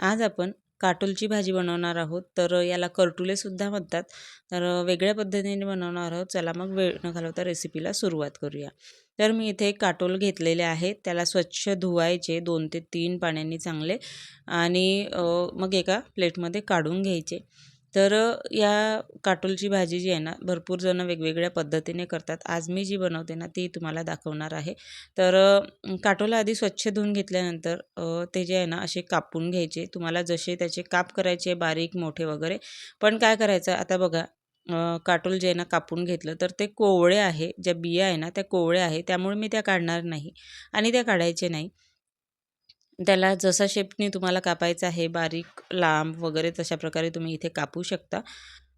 आज आपण काटोलची भाजी बनवणार आहोत. तर याला करटुलेसुद्धा म्हणतात. तर वेगळ्या पद्धतीने बनवणार आहोत. चला मग वेळ न घालवता रेसिपीला सुरुवात करूया. तर मी इथे काटोल घेतलेले आहेत त्याला स्वच्छ धुवायचे दोन ते तीन पाण्याने चांगले आणि मग एका प्लेटमध्ये काढून घ्यायचे. तर या काटोलची भाजी जी आहे ना भरपूर जणं वेगवेगळ्या पद्धतीने करतात. आज मी जी बनवते ना ती तुम्हाला दाखवणार आहे. तर काटोला आधी स्वच्छ धुवून घेतल्यानंतर ते जे आहे ना असे कापून घ्यायचे. तुम्हाला जसे त्याचे काप करायचे बारीक मोठे वगैरे. पण काय करायचं आता बघा काटोल जे आहे ना कापून घेतलं तर ते कोवळे आहे. ज्या बिया आहे ना त्या कोवळ्या आहे. त्यामुळे मी त्या काढणार नाही आणि त्या काढायचे नाही. त्याला जसा शेपनी तुम्हाला कापायचं आहे बारीक लांब वगैरे तशा प्रकारे तुम्ही इथे कापू शकता.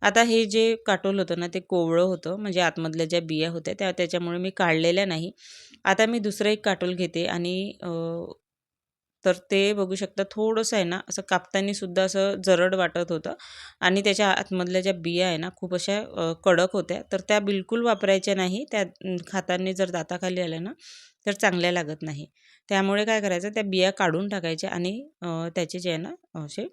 आता हे जे काटोल होतं ना ते कोवळं होतं. म्हणजे आतमधल्या ज्या बिया होत्या त्या त्याच्यामुळे मी काढलेल्या नाही. आता मी दुसरं एक काटोल घेते आणि तर ते बघू शकता थोडंसं आहे ना असं कापताना सुद्धा असं जरड वाटत होतं. आणि त्याच्या आतमधल्या ज्या बिया आहे ना खूप अशा कडक होत्या. तर त्या बिलकुल वापरायच्या नाही. त्या खाताना जर दाताखाली आल्या ना तर चांगल्या लागत नाही. त्यामुळे काय करायचं त्या बिया काढून टाकायच्या आणि त्याचे जे आहे ना असे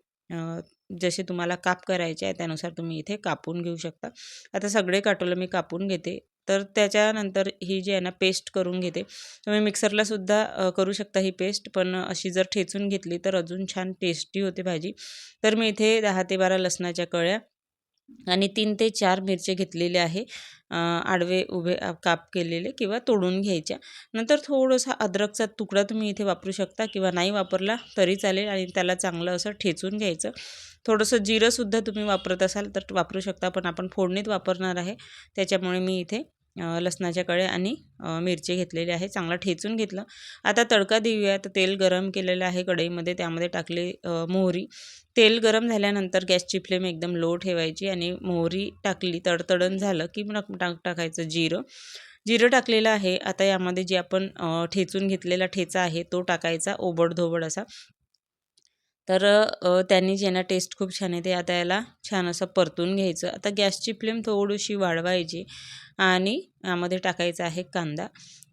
जसे तुम्हाला काप करायचे आहे त्यानुसार तुम्ही इथे कापून घेऊ शकता. आता सगळे काटोलं मी कापून घेते. तर त्याच्यानंतर ही जी आहे ना पेस्ट करून घेते. तुम्ही मिक्सरलासुद्धा करू शकता ही पेस्ट पण अशी जर ठेचून घेतली तर अजून छान टेस्टी होते भाजी. तर मी इथे दहा ते बारा लसणाच्या कळ्या आणि तीन ते चार मिरचे घेतलेले आहे. आडवे उभे काप केलेले किंवा तोडून घ्यायच्या. नंतर थोडंसा अद्रकचा तुकडा तुम्ही इथे वापरू शकता किंवा नाही वापरला तरी चालेल आणि त्याला चांगलं असं ठेचून घ्यायचं. थोडंसं जिरंसुद्धा तुम्ही वापरत असाल तर वापरू शकता पण आपण फोडणीत वापरणार आहे. त्याच्यामुळे मी इथे लसणाच्या कळ्या आणि मिरची घेतलेली आहे. चांगला ठेचून घेतलं. आता तडका देऊया. तर तेल गरम केलेलं आहे कढईमध्ये. त्यामध्ये टाकले मोहरी. तेल गरम झाल्यानंतर गॅसची फ्लेम एकदम लो ठेवायची आणि मोहरी टाकली तडतडण झालं की मग टाक टाकायचं जिरं. जिरं टाकलेलं आहे. आता यामध्ये जे आपण ठेचून घेतलेला ठेचा आहे तो टाकायचा ओबडधोबड असा. तर त्यांनी जे ना टेस्ट खूप छान येते आता याला छान असं परतून घ्यायचं. आता गॅसची फ्लेम थोडीशी वाढवायची आणि यामध्ये टाकायचा आहे कांदा.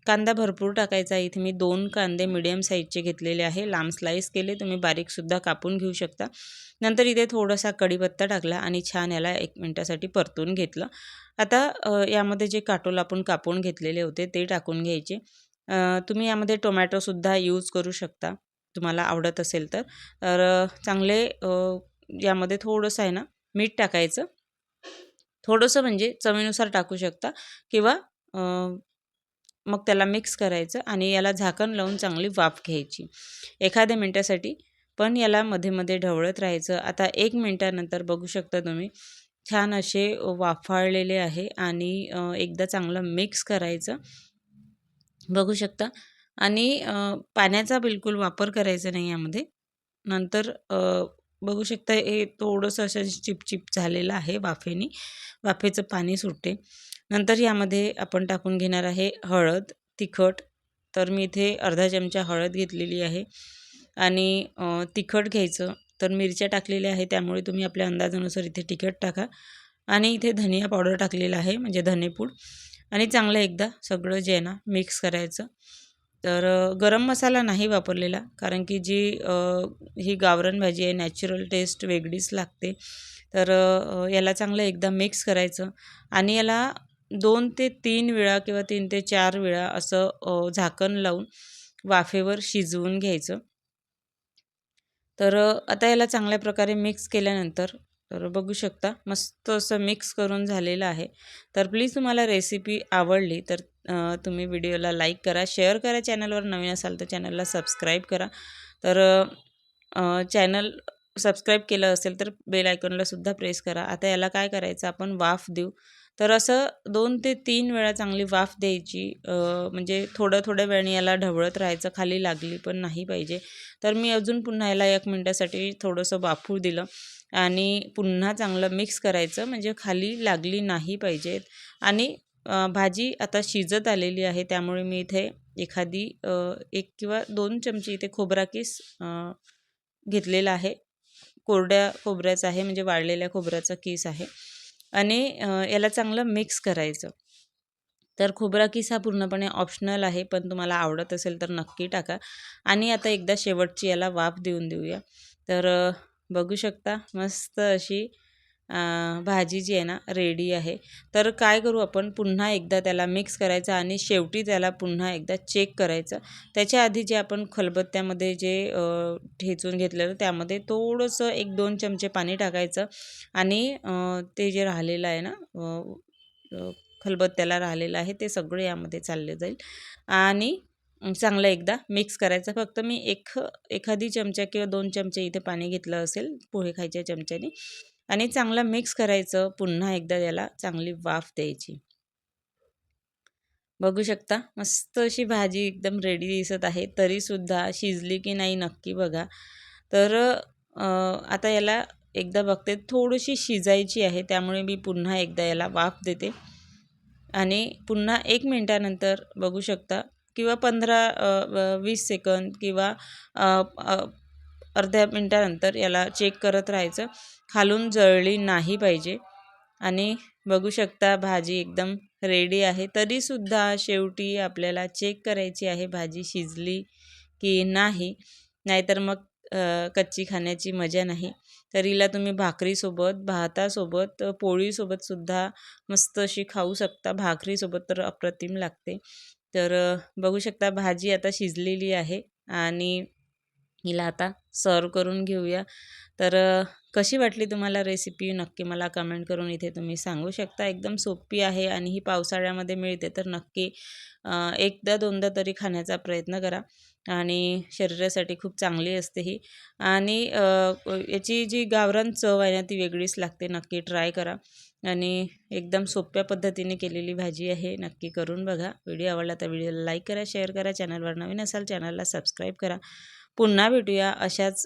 कांदा भरपूर टाकायचा इथे मी दोन कांदे मिडियम साईजचे घेतलेले आहे. लांब स्लाईस केले. तुम्ही बारीकसुद्धा कापून घेऊ शकता. नंतर इथे थोडासा कढीपत्ता टाकला आणि छान याला एक मिनटासाठी परतून घेतलं. आता यामध्ये जे काटोल आपण कापून घेतलेले होते ते टाकून घ्यायचे. तुम्ही यामध्ये टोमॅटोसुद्धा यूज करू शकता. तुम्हाला आवडत असेल तर. तर चांगले यामध्ये थोडंसं आहे ना मीठ टाकायचं. थोडंसं म्हणजे चवीनुसार टाकू शकता किंवा मग त्याला मिक्स करायचं आणि याला झाकण लावून चांगली वाफ घ्यायची. एखाद्या मिनटासाठी पण याला मध्ये मध्ये ढवळत राहायचं. आता एक मिनटानंतर बघू शकता तुम्ही छान असे वाफाळलेले आहे आणि एकदा चांगलं मिक्स करायचं. बघू शकता आणि पाण्याचा बिलकुल वापर करायचा नाही यामध्ये. नंतर बघू शकता हे थोडंसं असं चिपचिप झालेलं आहे वाफेनी. वाफेचं पाणी सुटते. नंतर यामध्ये आपण टाकून घेणार आहे हळद तिखट. तर मी इथे अर्धा चमचा हळद घेतलेली आहे. आणि तिखट घ्यायचं. तर मिरच्या टाकलेल्या आहे त्यामुळे तुम्ही आपल्या अंदाजानुसार इथे तिखट टाका. आणि इथे धनिया पावडर टाकलेला आहे म्हणजे धनेपूड. आणि चांगलं एकदा सगळं जे आहे ना मिक्स करायचं. तर गरम मसाला नाही वापरलेला कारण की जी ही गावरण भाजी आहे नॅचरल टेस्ट वेगळीच लागते. तर याला चांगलं एकदा मिक्स करायचं आणि याला दोन ते तीन वेळा किंवा तीन ते चार वेळा असं झाकण लावून वाफेवर शिजवून घ्यायचं. तर आता याला चांगल्या प्रकारे मिक्स केल्यानंतर तर बघू शकता मस्त असं मिक्स करून झालेलं आहे. तर प्लीज तुम्हाला रेसिपी आवडली तर तुम्ही व्हिडिओला लाईक करा शेअर करा चॅनलवर नवीन असाल तर चॅनलला सबस्क्राईब करा. तर चॅनल सबस्क्राईब केलं असेल तर बेल आयकॉनला सुद्धा प्रेस करा. आता याला काय करायचं? आपण वाफ देऊ. तर असं दोन ते तीन वेळा चांगली वाफ द्यायची. म्हणजे थोडं थोड्या वेळाने याला ढवळत राहायचं खाली लागली पण नाही पाहिजे. तर मी अजून पुन्हा याला एक मिनटासाठी थोडंसं वाफू दिलं आणि पुन्हा चांगलं मिक्स करायचं म्हणजे खाली लागली नाही पाहिजेत. आणि भाजी आता शिजत आलेली आहे त्यामुळे मी इथे एखादी एक किंवा दोन चमचे इथे खोबरा किस घेतलेला आहे. कोरड्या खोबऱ्याचा आहे म्हणजे वाळलेल्या खोबऱ्याचा किस आहे. आणि याला चांगलं मिक्स करायचं. तर खोबरा किस हा पूर्णपणे ऑप्शनल आहे पण तुम्हाला आवडत असेल तर नक्की टाका. आणि आता एकदा शेवटची याला वाफ देऊन देऊया. तर बघू शकता मस्त अशी भाजी जी आहे ना रेडी आहे. तर काय करू आपण पुन्हा एकदा त्याला मिक्स करायचं आणि शेवटी त्याला पुन्हा एकदा चेक करायचं. त्याच्या आधी जे आपण खलबत्त्यामध्ये जे ठेचून घेतलेलं त्यामध्ये थोडंसं एक दोन चमचे पाणी टाकायचं आणि ते जे राहिलेलं आहे ना खलबत्त्याला राहिलेलं आहे ते सगळं यामध्ये चालले जाईल. आणि चांगलं एकदा मिक्स करायचं. फक्त मी एक एखादी चमचा किंवा दोन चमचे इथे पाणी घेतलं असेल पोहे खायच्या चमच्याने आणि चांगलं मिक्स करायचं पुन्हा एकदा याला चांगली वाफ द्यायची. बघू शकता मस्त अशी भाजी एकदम रेडी दिसत आहे तरीसुद्धा शिजली की नाही नक्की बघा. तर आता याला एकदा बघते थोडीशी शिजायची आहे त्यामुळे मी पुन्हा एकदा याला वाफ देते. आणि पुन्हा एक मिनटानंतर बघू शकता किंवा पंधरा वीस सेकंद किंवा अर्ध्या मिनटानंतर याला चेक करत राहायचं. खालून जळली नाही पाहिजे. आणि बघू शकता भाजी एकदम रेडी आहे. तरीसुद्धा शेवटी आपल्याला चेक करायची आहे भाजी शिजली की नाही. नाहीतर मग कच्ची खाण्याची मजा नाही. तरीला तुम्ही भाकरीसोबत भातासोबत पोळीसोबतसुद्धा मस्त अशी खाऊ शकता. भाकरीसोबत तर अप्रतिम लागते. तर बघू शकता भाजी आता शिजलेली आहे. आणि हिला आता सर्व करून घेऊया. तर कशी वाटली तुम्हाला रेसिपी नक्की मला कमेंट करून इथे तुम्ही सांगू शकता. एकदम सोपी आहे आणि ही पावसाळ्यामध्ये मिळते तर नक्की एकदा दोनदा तरी खाण्याचा प्रयत्न करा आणि शरीरासाठी खूप चांगली असते ही. आणि याची जी गावरान चव आहे ना ती वेगळीच लागते. नक्की ट्राय करा आणि एकदम सोप्या पद्धतीने केलेली भाजी आहे. नक्की करून बघा. व्हिडिओ आवडला तर व्हिडिओला लाईक करा शेअर करा. चॅनलवर नवीन असाल चॅनलला सबस्क्राईब करा. पुन्हा भेटूया अशाच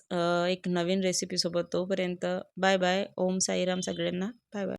एक नवीन रेसिपीसोबत तोपर्यंत. बाय बाय ओम साईराम सगळ्यांना. Bye bye